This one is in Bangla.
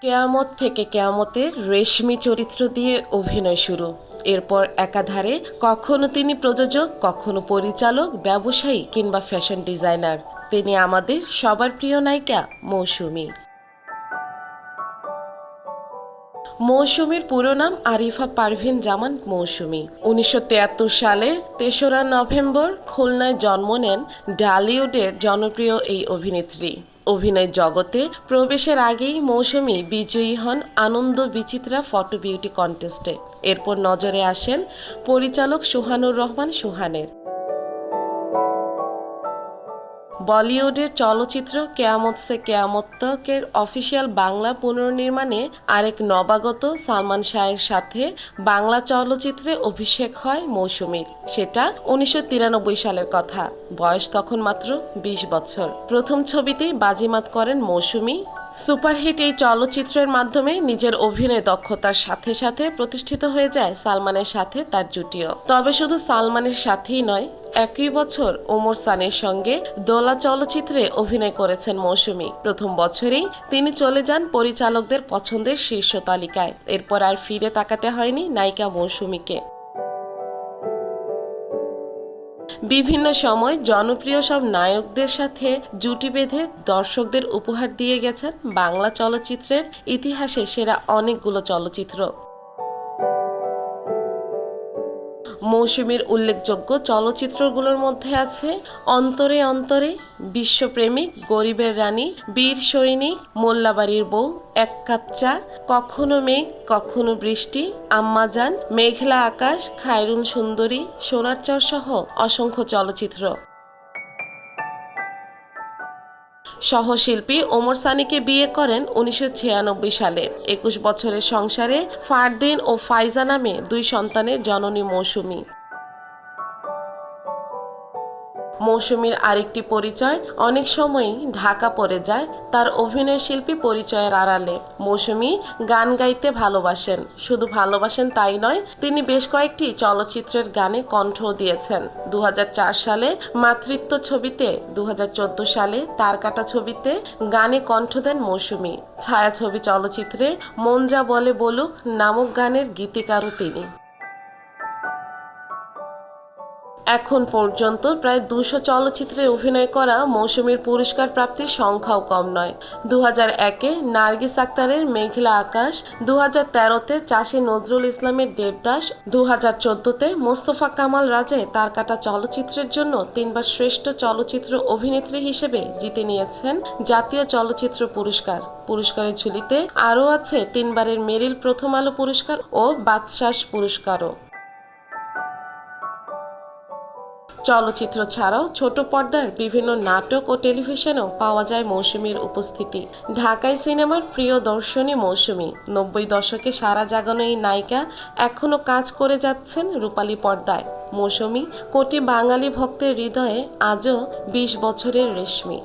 কেয়ামত থেকে কেয়ামতের রেশমি চরিত্র দিয়ে অভিনয় শুরু। এরপর একাধারে কখনো তিনি প্রযোজক, কখনো পরিচালক, ব্যবসায়ী কিংবা ফ্যাশন ডিজাইনার। তিনি আমাদের সবার প্রিয় নায়িকা মৌসুমী। মৌসুমীর পুরো নাম আরিফা পারভিন জামান মৌসুমী। উনিশশো সালের তেসরা নভেম্বর খুলনায় জন্ম নেন ডালিউডের জনপ্রিয় এই অভিনেত্রী। অভিনয় জগতে প্রবেশের আগেই মৌসুমী বিজয়ী হন আনন্দ বিচিত্রা ফটো বিউটি কন্টেস্টে। এরপর নজরে আসেন পরিচালক সুহানুর রহমান সুহানের। বলিউডের চলচ্চিত্র কেয়ামত সে কেয়ামত তকের অফিসিয়াল বাংলা পুনর্নির্মাণে আরেক নবাগত সালমান শাহের সাথে বাংলা চলচ্চিত্রে অভিষেক হয় মৌসুমীর। সেটা উনিশশো তিরানব্বই সালের কথা। বয়স তখন মাত্র ২০ বছর। প্রথম ছবিতেই বাজিমাত করেন মৌসুমী। সুপারহিট এই চলচ্চিত্রের মাধ্যমে নিজের অভিনয় দক্ষতার সাথে সাথে প্রতিষ্ঠিত হয়ে যায় সালমানের সাথে তার জুটিও। তবে শুধু সালমানের সাথেই নয়, একই বছর ওমর সানের সঙ্গে দোলা চলচ্চিত্রে অভিনয় করেছেন মৌসুমী। প্রথম বছরেই তিনি চলে যান পরিচালকদের পছন্দের শীর্ষ তালিকায়। এরপর আর ফিরে তাকাতে হয়নি নায়িকা মৌসুমীকে। বিভিন্ন সময় জনপ্রিয় সব নায়কদের সাথে জুটি বেঁধে দর্শকদের উপহার দিয়ে গেছেন বাংলা চলচ্চিত্রের ইতিহাসে সেরা অনেকগুলো চলচ্চিত্র। মৌসুমীর উল্লেখযোগ্য চলচ্চিত্রগুলোর মধ্যে আছে অন্তরে অন্তরে, বিশ্বপ্রেমিক, গরিবের রানী, বীর সৈনিক মোল্লাবাড়ির বউ, এক কাপ চা, কখনো মেঘ, কখনো বৃষ্টি আম্মাজান মেঘলা আকাশ, খায়রুন সুন্দরী সোনার চর সহ অসংখ্য চলচ্চিত্র। সহশিল্পী ওমর সানিকে বিয়ে করেন উনিশশো ছিয়ানব্বই সালে। একুশ বছরের সংসারে ফারদিন ও ফাইজা নামে দুই সন্তানের জননী মৌসুমী। মৌসুমীর আরেকটি পরিচয়, অনেক সময়ই ঢাকা পড়ে যায় তার অভিনয় শিল্পী পরিচয়ের আড়ালে। মৌসুমী গান গাইতে ভালোবাসেন, শুধু ভালোবাসেন তাই নয়, তিনি বেশ কয়েকটি চলচ্চিত্রের গানে কণ্ঠও দিয়েছেন। দু হাজার চার সালে মাতৃত্ব ছবিতে দু হাজার চোদ্দ সালে তার কাটা ছবিতে গানে কণ্ঠ দেন মৌসুমী। ছায়াছবি চলচ্চিত্রে মন যা বলে বলুক, নামক গানের গীতিকারও তিনি। এখন পর্যন্ত প্রায় দুশো চলচ্চিত্রে অভিনয় করা মৌসুমীর পুরস্কার প্রাপ্তির সংখ্যাও কম নয়। দু হাজার একে নার্গিস আক্তারের মেঘলা আকাশ দু হাজার তেরোতে চাষি নজরুল ইসলামের দেবদাস দু হাজার চোদ্দোতে মোস্তফা কামাল রাজে তার কাটা চলচ্চিত্রের জন্য তিনবার শ্রেষ্ঠ চলচ্চিত্র অভিনেত্রী হিসেবে জিতে নিয়েছেন জাতীয় চলচ্চিত্র পুরস্কার। পুরস্কারের ঝুলিতে আরও আছে তিনবারের মেরিল প্রথম আলো পুরস্কার ও বাদশাস পুরস্কারও। চলচ্চিত্র ছাড়াও ছোট পর্দার বিভিন্ন নাটক ও টেলিভিশনেও পাওয়া যায় মৌসুমীর উপস্থিতি। ঢাকায় সিনেমার প্রিয় দর্শনী মৌসুমী। নব্বই দশকে সারা জাগানো এই নায়িকা এখনও কাজ করে যাচ্ছেন রূপালী পর্দায়। মৌসুমী কোটি বাঙালি ভক্তের হৃদয়ে আজও বিশ বছরের রেশমি।